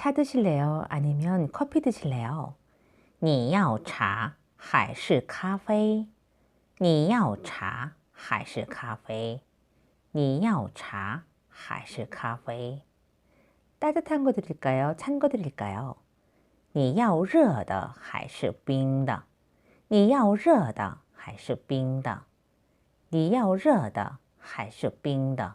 차 드실래요? 아니면 커피 드실래요? 你要茶还是咖啡?你要茶还是咖啡?你要茶还是咖啡? 따뜻한 거 드릴까요? 찬 거 드릴까요? 你要热的还是冰的？你要热的还是冰的？你要热的还是冰的？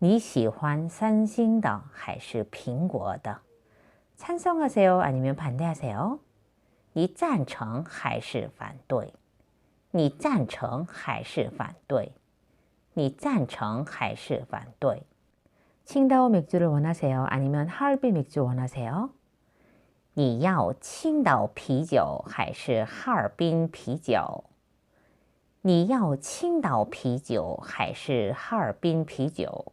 你喜欢三星的还是苹果的？찬성하세요 아니면反对하세요？ 你赞成还是反对？你赞成还是反对？你赞成还是反对？青岛맥주를원하세요아니면하얼빈맥주원하세요你要青岛啤酒还是哈尔滨啤酒？你要青岛啤酒还是哈尔滨啤酒？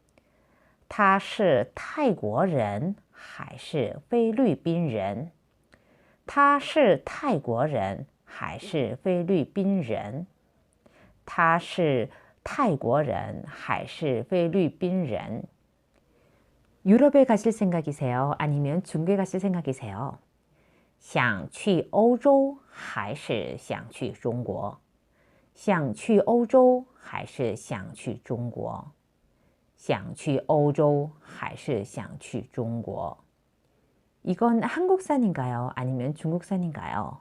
他是泰国人还是菲律宾人？他是泰国人还是菲律宾人？他是泰国人还是菲律宾人？ 유럽에 가실 생각이세요? 아니면 중국에 가실 생각이세요? 想去欧洲还是想去中国？想去欧洲还是想去中国？ 想去欧洲还是想去中国？ 이건 한국산인가요? 아니면 중국산인가요?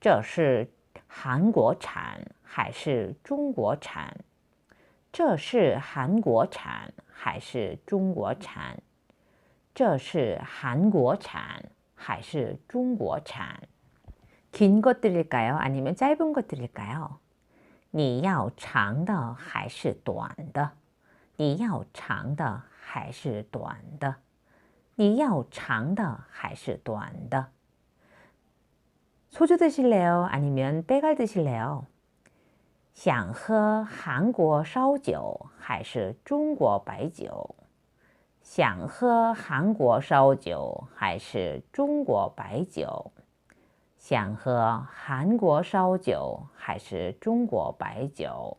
这是韩国产还是中国产？这是韩国产还是中国产？这是韩国产还是中国产？긴 것들일까요? 아니면 짧은 것들일까요? 你要长的还是短的？ 你要长的还是短的？你要长的还是短的？ 소주 드실래요? 아니면 빼갈 드실래요? 想喝韩国烧酒还是中国白酒？想喝韩国烧酒还是中国白酒？想喝韩国烧酒还是中国白酒？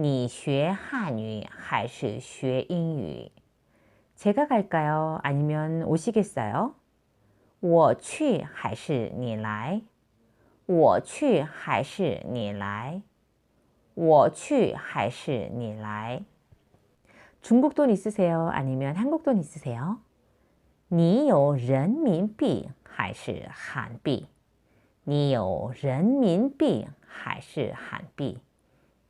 你学汉语还是学英语？ 제가 갈까요? 아니면 오시겠어요? 我去还是你来？我去还是你来？我去还是你来？ 중국 돈 있으세요? 아니면 한국 돈 있으세요? 你有人民币还是韩币？你有人民币还是韩币？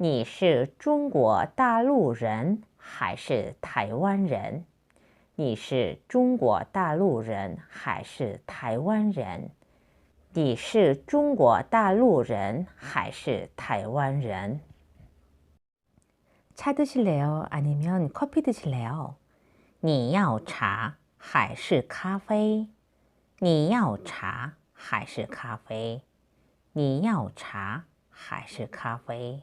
你是中国大陆人还是台湾人？你是中国大陆人还是台湾人？你是中国大陆人还是台湾人？차드실래요아니면커피드실래요你要茶还是咖啡？你要茶还是咖啡？你要茶还是咖啡？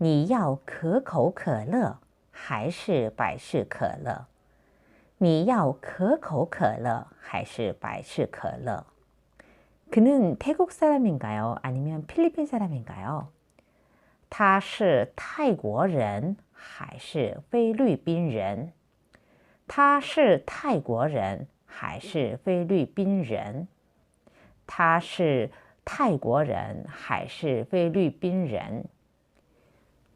你要可口可乐还是百事可乐？你要可口可乐还是百事可乐？ 그는 태국 사람인가요? 아니면 필리핀 사람인가요? 他是泰国人还是菲律宾人？他是泰国人还是菲律宾人？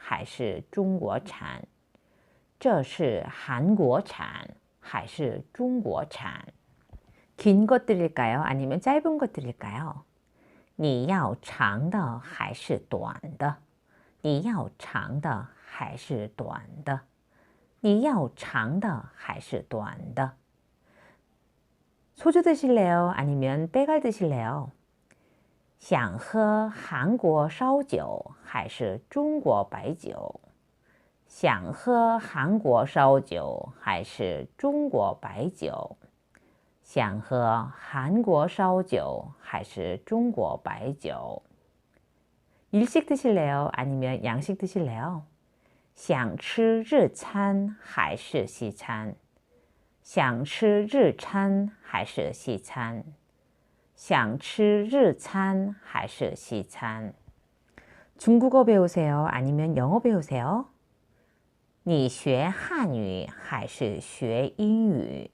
还是中国产？这是韩国产还是中国产？긴것들일까요아니면짧은것들일까 요？ 你要长的还是短的？你要长的还是短的？你要长的还是短的？소주드실래요아니면빼갈드실래요 想喝韩国烧酒还是中国白酒？想喝韩国烧酒还是中国白酒？想喝韩国烧酒还是中国白酒？일식드실래요아니면양식드실래요想吃日餐还是西餐？想吃日餐还是西餐？ 想吃日餐还是西餐？중국어배우세요아니면영어배우세요你学汉语还是学英语？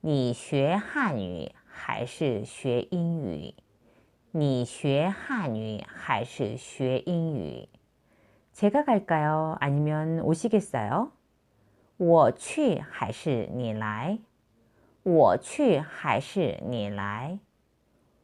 你学汉语还是学英语？你学汉语还是学英语？제가갈까요아니면오시겠어요我去还是你来？我去还是你来？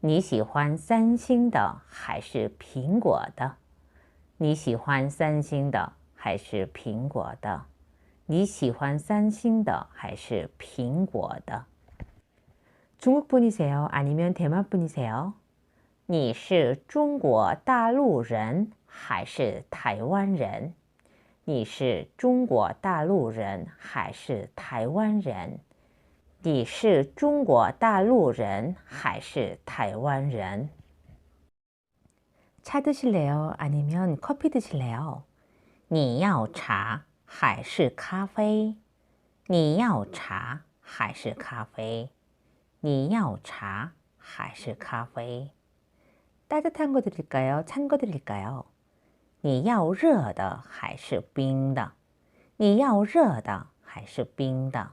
你喜欢三星的还是苹果的？你喜欢三星的还是苹果的？你喜欢三星的还是苹果的？중국분이세요아니면대만분이세요你是中国大陆人还是台湾人？你是中国大陆人还是台湾人？ 你是中国大陆人还是台湾人？차드실래요아니면커피드실래요你要茶还是咖啡？你要茶还是咖啡？你要茶还是咖啡？ 따뜻한 거 드릴까요? 찬 거 드릴까요? 你要热的还是冰的?你要热的还是冰的?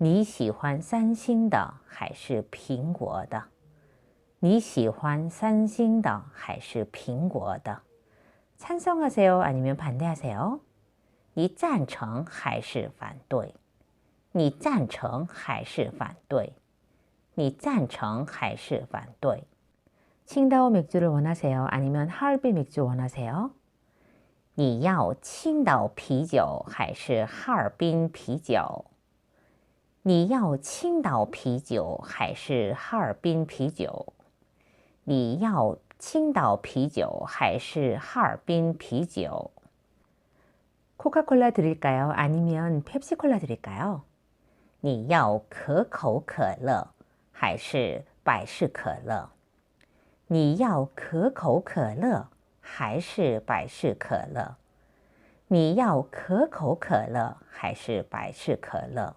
你喜欢三星的还是苹果的?你喜欢三星的还是苹果的? 찬성하세요? 아니면 반대하세요? 你赞成还是反对?你赞成还是反对?你赞成还是反对? 칭다오 맥주를 원하세요? 아니면 하얼빈 맥주 원하세요? 你要青岛啤酒还是哈尔滨啤酒? 你要青岛啤酒还是哈尔滨啤酒? 코카콜라 드릴까요? 아니면 펩시콜라 드릴까요? 你要可口可乐还是百事可乐?你要可口可乐还是百事可乐？你要可口可乐还是百事可乐？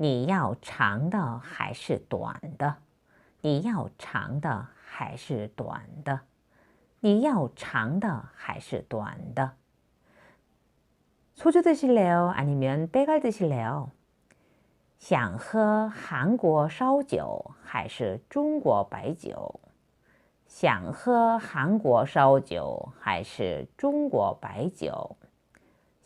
你要长的还是短的？你要长的还是短的？你要长的还是短的？소주드실래요아니면백알드실래요想喝韩国烧酒还是中国白酒？想喝韩国烧酒还是中国白酒？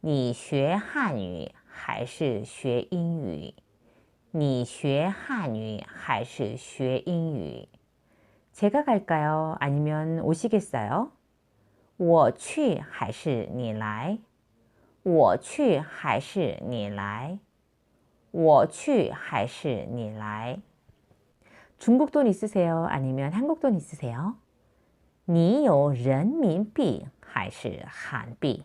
你学汉语还是学英语？你学汉语还是学英语？제가갈까요아니면오시겠어요我去还是你来？我去还是你来？我去还是你来？중국돈있으세요아니면한국돈있으세요你有人民币还是韩币？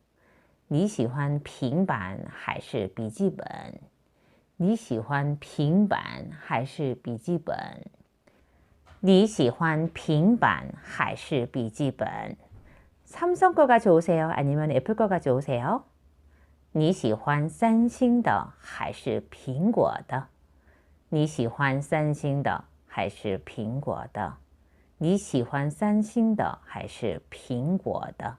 你喜欢平板还是笔记本？你喜欢平板还是笔记本？你喜欢平板还是笔记本？삼성거가좋으세요아니면애플거가좋으세요你喜欢三星的还是苹果的？你喜欢三星的还是苹果的？你喜欢三星的还是苹果的？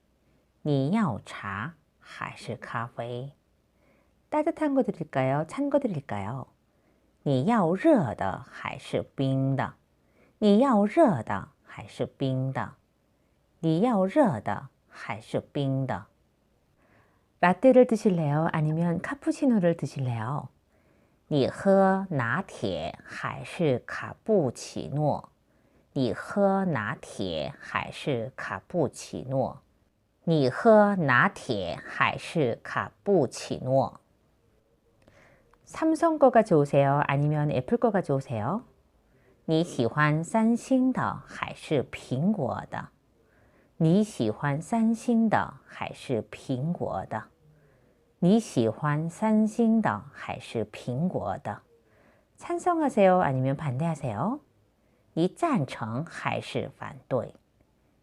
你要茶还是咖啡？따뜻한거드릴까요찬거드릴까요你要热的还是冰的？你要热的还是冰的？你要热的还是冰的？라떼를드실래요아니면카푸치노를드실래요你喝拿铁还是卡布奇诺？你喝拿铁还是卡布奇诺？ 你喝拿铁还是卡布奇诺？ 삼성 거가 좋으세요? 아니면 애플 거가 좋으세요? 你喜欢三星的还是苹果的？你喜欢三星的还是苹果的？你喜欢三星的还是苹果的？ 찬성하세요? 아니면 반대하세요? 你赞成还是反对？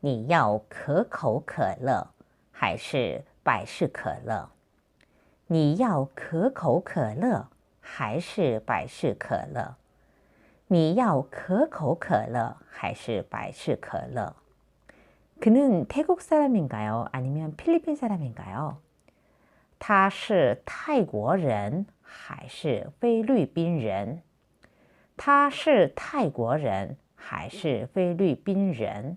你要可口可乐还是百事可乐？你要可口可乐还是百事可乐？你要可口可乐还是百事可乐？그는태국사람인가요아니면필리핀사람인가요他是泰国人还是菲律宾人？他是泰国人还是菲律宾人？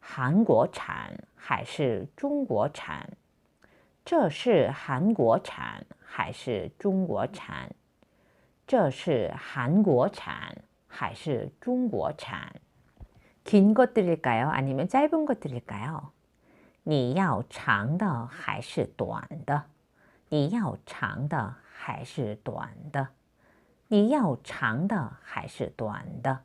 韩国产还是中国产？这是韩国产还是中国产？这是韩国产还是中国产？긴것드릴까요아니면짧은것드릴까요你要长的还是短的？你要长的还是短的？你要长的还是短的？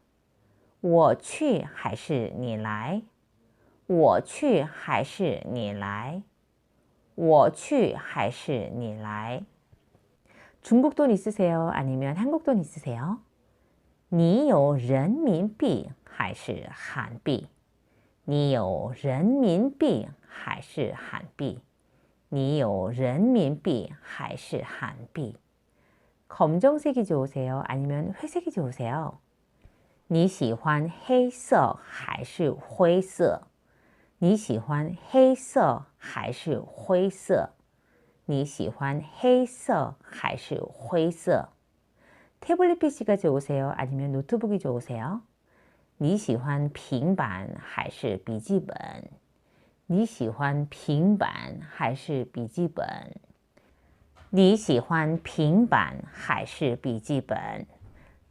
我去还是你来？我去还是你来？我去还是你来？중국돈있으세요아니면한국돈있으세요你有人民币还是韩币？你有人民币还是韩币？你有人民币还是韩币？검정색이좋으세요아니면회색이좋으세요 你喜欢黑色还是灰色？你喜欢黑色还是灰色？你喜欢黑色还是灰色？태블릿PC가좋으세요아니면노트북이좋으세요你喜欢平板还是笔记本？你喜欢平板还是笔记本？你喜欢平板还是笔记本？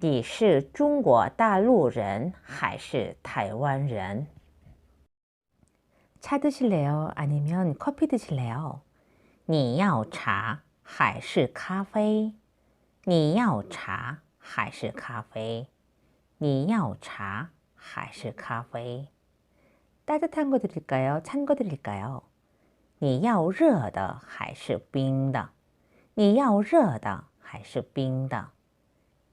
你是中国大陆人还是台湾人？차드실래요아니면커피드실래요你要茶还是咖啡？你要茶还是咖啡？你要茶还是咖啡？따뜻한거드릴까요찬거드릴까요你要热的还是冰的？你要热的还是冰的？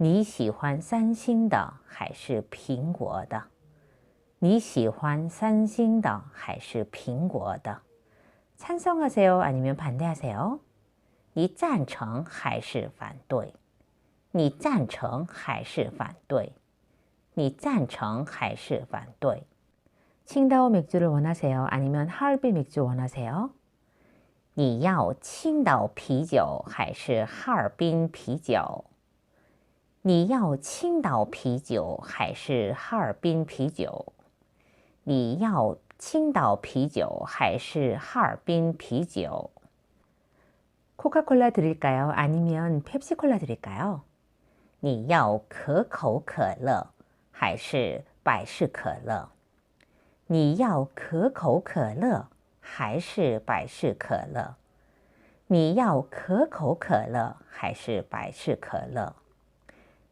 你喜欢三星的还是苹果的？你喜欢三星的还是苹果的？찬성하세요아니면반대하세요你赞成还是反对？你赞成还是反对？你赞成还是反对？青岛맥주를원하세요아니면하얼빈맥주원하세요你要青岛啤酒还是哈尔滨啤酒？ 你要青岛啤酒还是哈尔滨啤酒？你要青岛啤酒还是哈尔滨啤酒？코카콜라드릴까요아니면펩시콜라드릴까요你要可口可乐还是百事可乐？你要可口可乐还是百事可乐？你要可口可乐还是百事可乐？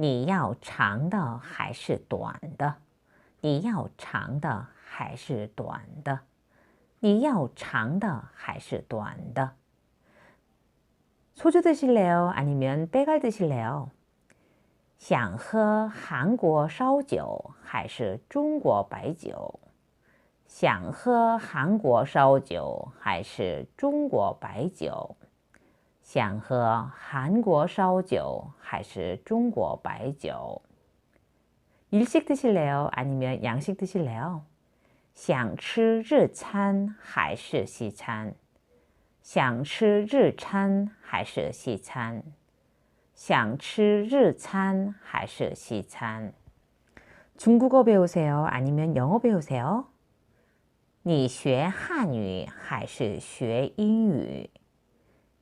你要长的还是短的?你要长的还是短的?你要长的还是短的？ 소주 드실래요? 아니면 빼갈 드실래요? 想喝韩国烧酒还是中国白酒?想喝韩国烧酒还是中国白酒? 일식 드실래요? 아니면 양식 드실래요? 想吃日餐还是西餐？想吃日餐还是西餐？想吃日餐还是西餐？중국어배우세요아니면영어배우세요你学汉语还是学英语？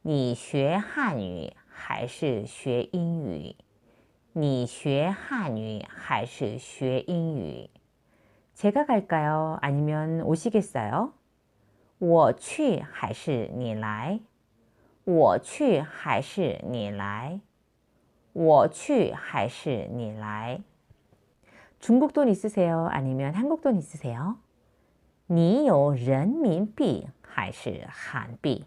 你学汉语还是学英语？你学汉语还是学英语？제가갈까요아니면오시겠어요我去还是你来？我去还是你来？我去还是你来？중국돈있으세요아니면한국돈있으세요你有人民币还是韩币？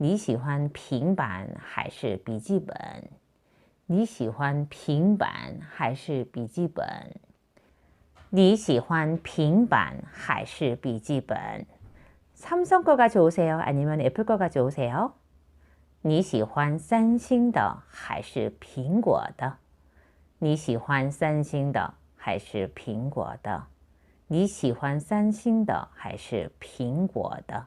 你喜欢平板还是笔记本？你喜欢平板还是笔记本？你喜欢平板还是笔记本？ 삼성 거가 좋으세요? 아니면 애플 거가 좋으세요? 你喜欢三星的还是苹果的?你喜欢三星的还是苹果的?你喜欢三星的还是苹果的?